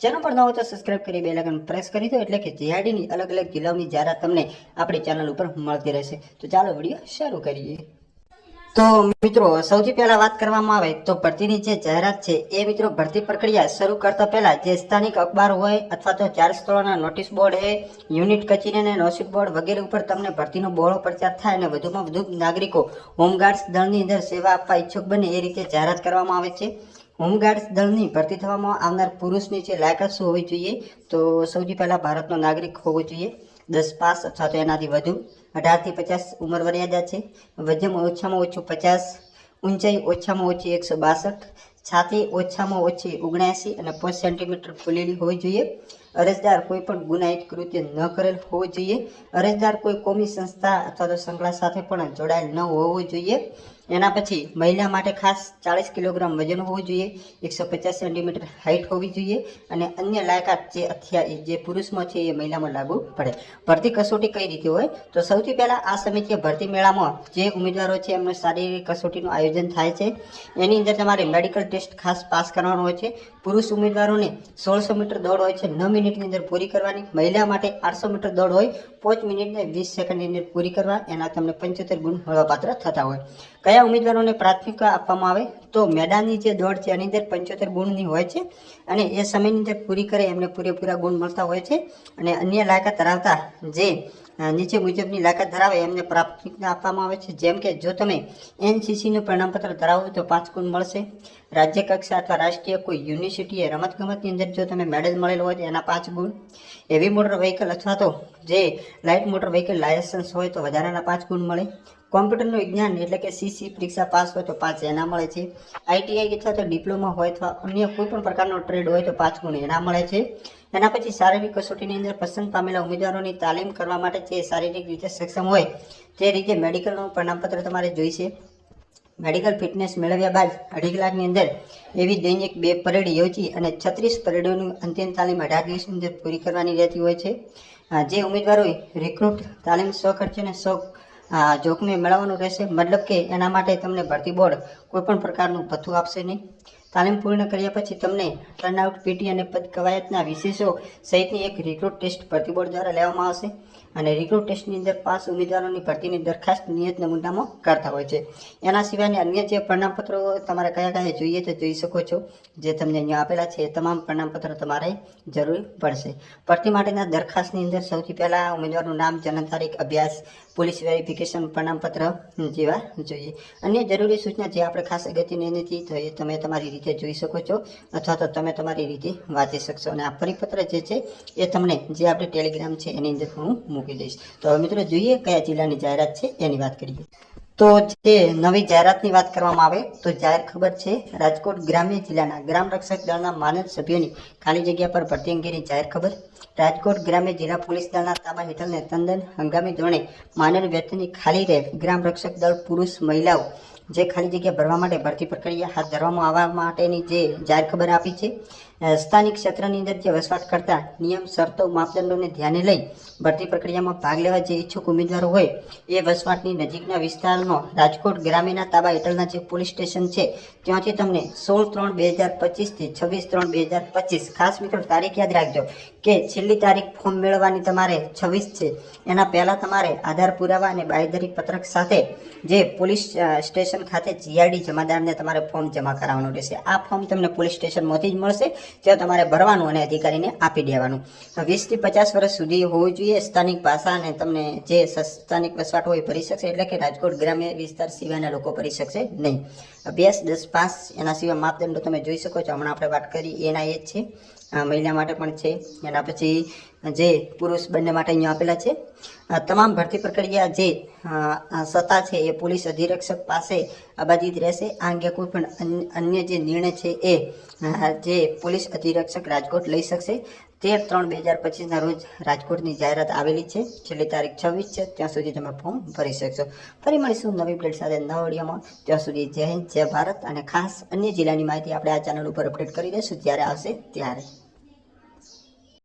Channel પર ન હોય તો સબસ્ક્રાઇબ કરી બે લગન પ્રેસ કરી દો. એટલે કે જીઆરડીની અલગ અલગ જિલ્લાઓની જાહેરાત તમને આપણી ચેનલ ઉપર મળતી રહેશે. તો ચાલો વીડિયો શરૂ કરીએ. તો મિત્રો, સૌથી પહેલા વાત કરવામાં આવે તો ભરતીની જે જાહેરાત છે, એ મિત્રો ભરતી પ્રક્રિયા શરૂ કરતા પહેલા જે સ્થાનિક અખબાર હોય અથવા તો ચાર સ્થળોના નોટિસ બોર્ડ છે યુનિટ કચેરી અને નોસિટ બોર્ડ વગેરે ઉપર તમને ભરતીનો બહોળો પ્રચાર થાય અને વધુમાં વધુ નાગરિકો હોમગાર્ડ્સ દળની અંદર સેવા આપવા ઈચ્છુક બને એ રીતે જાહેરાત કરવામાં આવે છે. હોમગાર્ડ્સ દળની ભરતી થવામાં આવનાર પુરુષની જે લાયકાત શું હોવી જોઈએ, તો સૌથી પહેલાં ભારતનો નાગરિક હોવો જોઈએ. દસ પાસ અથવા તો એનાથી વધુ. અઢારથી પચાસ ઉંમર મર્યાદા છે. વજન ઓછામાં ઓછું પચાસ, ઊંચાઈ ઓછામાં ઓછી એકસો બાસઠ, છાતી ઓછામાં ઓછી ઓગણ્યાસી અને પાંચ સેન્ટીમીટર ફૂલેલી હોવી જોઈએ. અરજદાર કોઈ પણ ગુનાહિત કૃત્ય ન કરેલ હોવું જોઈએ. અરજદાર કોઈ કોમી સંસ્થા અથવા તો સંકળા સાથે પણ જોડાયેલ ન હોવું જોઈએ. એના પછી મહિલા માટે ખાસ ચાળીસ કિલોગ્રામ વજન હોવું જોઈએ. એકસો પચાસ સેન્ટીમીટર હાઇટ હોવી જોઈએ અને અન્ય લાયકાત જે અથ્યા જે પુરુષમાં છે એ મહિલામાં લાગુ પડે. ભરતી કસોટી કઈ રીતે હોય? તો સૌથી પહેલાં આ સમિતિએ ભરતી મેળામાં જે ઉમેદવારો છે એમનું શારીરિક કસોટીનું આયોજન થાય છે. એની અંદર તમારે મેડિકલ ટેસ્ટ ખાસ પાસ કરવાનો હોય છે. પુરુષ ઉમેદવારોને સોળસો મીટર દોડ હોય છે. નવ મિનિટની અંદર પૂરી કરવાની. મહિલા માટે આઠસો મીટર દોડ હોય, પાંચ મિનિટને વીસ સેકન્ડની અંદર પૂરી કરવા, એના તમને પંચોતેર ગુણ મળવાપાત્ર થતા હોય. કયા ઉમેદવારોને પ્રાથમિકતા આપવામાં આવે? તો મેદાનની જે દોડ છે, એની અંદર પંચોતેર ગુણની હોય છે અને એ સમયની અંદર પૂરી કરે, એમને પૂરેપૂરા ગુણ મળતા હોય છે. અને અન્ય લાયકાત ધરાવતા જે નીચે મુજબની લાયકાત ધરાવે, એમને પ્રાથમિકતા આપવામાં આવે છે. જેમ કે, જો તમે એનસીસીનું પ્રમાણપત્ર ધરાવો, તો પાંચ ગુણ મળશે. રાજ્ય કક્ષા અથવા રાષ્ટ્રીય કોઈ યુનિવર્સિટીએ રમતગમતની અંદર જો તમે મેડલ મળેલો હોય, તો એના પાંચ ગુણ. હેવી મોટર વ્હીકલ અથવા તો જે લાઇટ મોટર વ્હીકલ લાયસન્સ હોય તો વધારાના પાંચ ગુણ મળે. કોમ્પ્યુટરનું વિજ્ઞાન એટલે કે સીસી પરીક્ષા પાસ હોય તો પાંચ એના મળે છે. આઈટીઆઈ અથવા તો ડિપ્લોમા હોય અથવા અન્ય કોઈ પણ પ્રકારનો ટ્રેડ હોય તો પાંચ ગુણ એના મળે છે. એના પછી શારીરિક કસોટીની અંદર પસંદ પામેલા ઉમેદવારોની તાલીમ કરવા માટે જે શારીરિક રીતે સક્ષમ હોય તે રીતે મેડિકલનું પ્રમાણપત્ર તમારે જોઈશે. મેડિકલ ફિટનેસ મેળવ્યા બાદ અઢી કલાકની અંદર એવી દૈનિક બે પરેડ યોજી અને છત્રીસ પરેડોની અંતિમ તાલીમ અઢાર દિવસની અંદર પૂરી કરવાની રહેતી હોય છે. જે ઉમેદવારોએ રિક્રુટ તાલીમ સ્વખર્ચે અને સ્વ જોખમે મેળવવાનું રહેશે, મતલબ કે એના માટે તમને ભરતી બોર્ડ કોઈપણ પ્રકારનું ભથ્થું આપશે નહીં. તાલીમ પૂર્ણ કર્યા પછી તમને ટર્નઆઉટ પીટી અને પદ કવાયતના વિશેષો સહિતની એક રિક્રુટ ટેસ્ટ ભરતી દ્વારા લેવામાં આવશે. અને રિક્રુટ ટેસ્ટની અંદર પાસ ઉમેદવારોની ભરતીની દરખાસ્ત નિયત નમૂનામાં કરતા હોય છે. એના સિવાયની અન્ય જે પ્રમાણપત્રો તમારે કયા કયા જોઈએ તો જોઈ શકો છો. જે તમને અહીંયા આપેલા છે એ તમામ પ્રમાણપત્રો તમારે જરૂર પડશે. ભરતી માટેના દરખાસ્તની અંદર સૌથી પહેલાં ઉમેદવારનું નામ, જન્મ તારીખ, અભ્યાસ, પોલીસ વેરિફિકેશન પ્રમાણપત્ર જેવા જોઈએ. અન્ય જરૂરી સૂચના જે આપણે ખાસ અગત્યની નથી તો એ તમે તમારી રીતે જોઈ શકો છો. અથવા તો તમે તમારી રીતે વાંચી શકશો. અને આ પરિપત્ર જે છે, એ તમને જે આપણે ટેલિગ્રામ છે, એની અંદર હું મૂકી દઈશ. તો હવે મિત્રો જોઈએ કયા જિલ્લાની જાહેરાત છે, એની વાત કરીએ. તો જે નવી જાહેરાતની વાત કરવામાં આવે, તો જાહેર ખબર છે, રાજકોટ ગ્રામ્ય જિલ્લાના ગ્રામ રક્ષક દળના માનદ સભ્યોની ખાલી જગ્યા પર ભરતી અંગેની જાહેર ખબર. રાજકોટ ગ્રામ્ય જિલ્લા પોલીસ દળના તાબા હેઠળને તંદન હંગામી ધોરણે માનવ વ્યક્તિની ખાલી રહે ગ્રામ રક્ષક દળ પુરુષ મહિલાઓ જે ખાલી જગ્યા ભરવા માટે ભરતી પ્રક્રિયા હાથ ધરવામાં આવવા માટેની જે જાહેર ખબર આપી છે સ્થાનિક ક્ષેત્રની અંદર જે વસવાટ કરતા નિયમ, શરતો, માપદંડોને ધ્યાને લઈ ભરતી પ્રક્રિયામાં ભાગ લેવા જે ઈચ્છુક ઉમેદવારો હોય એ વસવાટની નજીકના વિસ્તારમાં રાજકોટ ગ્રામ્યના તાબા હેઠળના જે પોલીસ સ્ટેશન છે, ત્યાંથી તમને સોળ ત્રણ બે હજાર પચીસથી છવ્વીસ ત્રણ બે હજાર પચીસ ખાસ મિત્રો તારીખ યાદ રાખજો કે છેલ્લી તારીખ ફોર્મ મેળવવાની તમારે છવ્વીસ છે. એના પહેલાં તમારે આધાર પુરાવા અને બાયદરી પત્રક સાથે જે પોલીસ સ્ટેશન ખાતે જીઆરડી જમાદારને તમારે ફોર્મ જમા કરાવવાનું રહેશે. આ ફોર્મ તમને પોલીસ સ્ટેશનમાંથી જ મળશે ત્યાં તમારે ભરવાનું અને અધિકારીને આપી દેવાનું. વીસથી પચાસ વર્ષ સુધી હોવું જોઈએ, સ્થાનિક ભાષા અને તમને જે સ્થાનિક વસવાટ હોય ભરી શકશે, એટલે કે રાજકોટ ગ્રામ્ય વિસ્તાર સિવાયના લોકો ભરી શકશે નહીં. અભ્યાસ દસ પાસ એના સિવાય માપદંડો તમે જોઈ શકો છો. હમણાં આપણે વાત કરી, એના એ જ છે. મહિલા માટે પણ છે. એના પછી જે પુરુષ બંને માટે અહીંયા આપેલા છે. તમામ ભરતી પ્રક્રિયા જે સત્તા છે એ પોલીસ અધિરક્ષક પાસે અબાધિત રહેશે. આ અંગે કોઈ પણ અન્ય- જે નિર્ણય છે એ જે પોલીસ અધિરક્ષક રાજકોટ લઈ શકશે. તેર ત્રણ બે હજાર પચીસના રોજ રાજકોટની જાહેરાત આવેલી છે. છેલ્લી તારીખ છવ્વીસ છે. ત્યાં સુધી તમે ફોર્મ ભરી શકશો. ફરી મળીશું નવી પ્લેટ સાથે નવા ત્યાં સુધી જય હિન્દ, જય ભારત અને ખાસ અન્ય જિલ્લાની માહિતી આપણે આ ચેનલ ઉપર અપડેટ કરી દઈશું. જ્યારે આવશે ત્યારે.